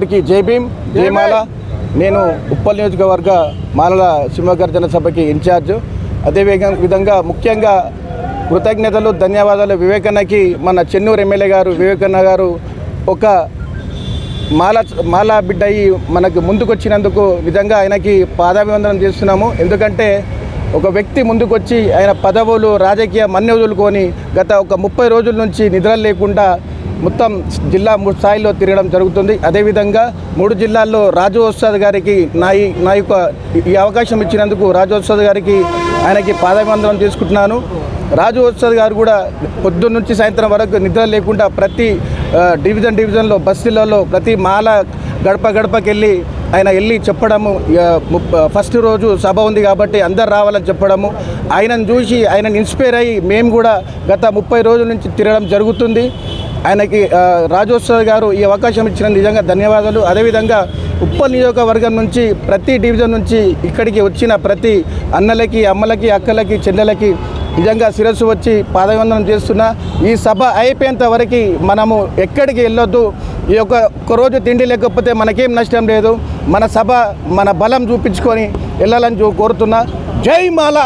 అందరికీ జై భీమ్ జయమాల నేను ఉప్పల్ నియోజకవర్గ మాలల సింహగర్జన సభకి ఇన్ఛార్జ్. అదే విధంగా- ముఖ్యంగా కృతజ్ఞతలు ధన్యవాదాలు. వివేకన్నకి మన చెన్నూరు ఎమ్మెల్యే గారు వివేకన్న గారు ఒక మాల మాల బిడ్డ అయ్యి మనకు ముందుకొచ్చినందుకు విధంగా ఆయనకి పాదాభివందనం చేస్తున్నాము. ఎందుకంటే ఒక వ్యక్తి ముందుకొచ్చి ఆయన పదవులు రాజకీయ మన్య వదులుకొని గత ఒక ముప్పై రోజుల నుంచి నిద్ర లేకుండా మొత్తం జిల్లా మూడు స్థాయిలో తిరగడం జరుగుతుంది. అదేవిధంగా మూడు జిల్లాల్లో రాజు గారికి నా ఈ నా యొక్క ఈ అవకాశం ఇచ్చినందుకు రాజు గారికి ఆయనకి పాదవందనం తీసుకుంటున్నాను రాజు వస్తాద్ గారు కూడా పొద్దున్న నుంచి సాయంత్రం వరకు నిద్ర లేకుండా ప్రతి డివిజన్ డివిజన్లో బస్సులలో ప్రతి మాల గడప గడపకెళ్ళి ఆయన వెళ్ళి చెప్పడము ఫస్ట్ రోజు సభ ఉంది కాబట్టి అందరు రావాలని చెప్పడము ఆయనను చూసి ఆయనను ఇన్స్పైర్ అయ్యి మేము కూడా గత ముప్పై రోజుల నుంచి తిరగడం జరుగుతుంది. ఆయనకి ఆ, రాజోత్సవ్ గారు ఈ అవకాశం ఇచ్చిన నిజంగా ధన్యవాదాలు. అదేవిధంగా ఉప్పల్ నియోజకవర్గం నుంచి ప్రతి డివిజన్ నుంచి ఇక్కడికి వచ్చిన ప్రతి అన్నలకి అమ్మలకి అక్కలకి చెల్లెలకి నిజంగా శిరస్సు వచ్చి పాదవందనం చేస్తున్నా. ఈ సభ అయిపోయేంత వరకు మనము ఎక్కడికి వెళ్ళొద్దు. ఈ యొక్క ఒక్క రోజు తిండి లేకపోతే మనకేం నష్టం లేదు. మన సభ మన బలం చూపించుకొని వెళ్ళాలని చూ- కోరుతున్నా. జై మాల!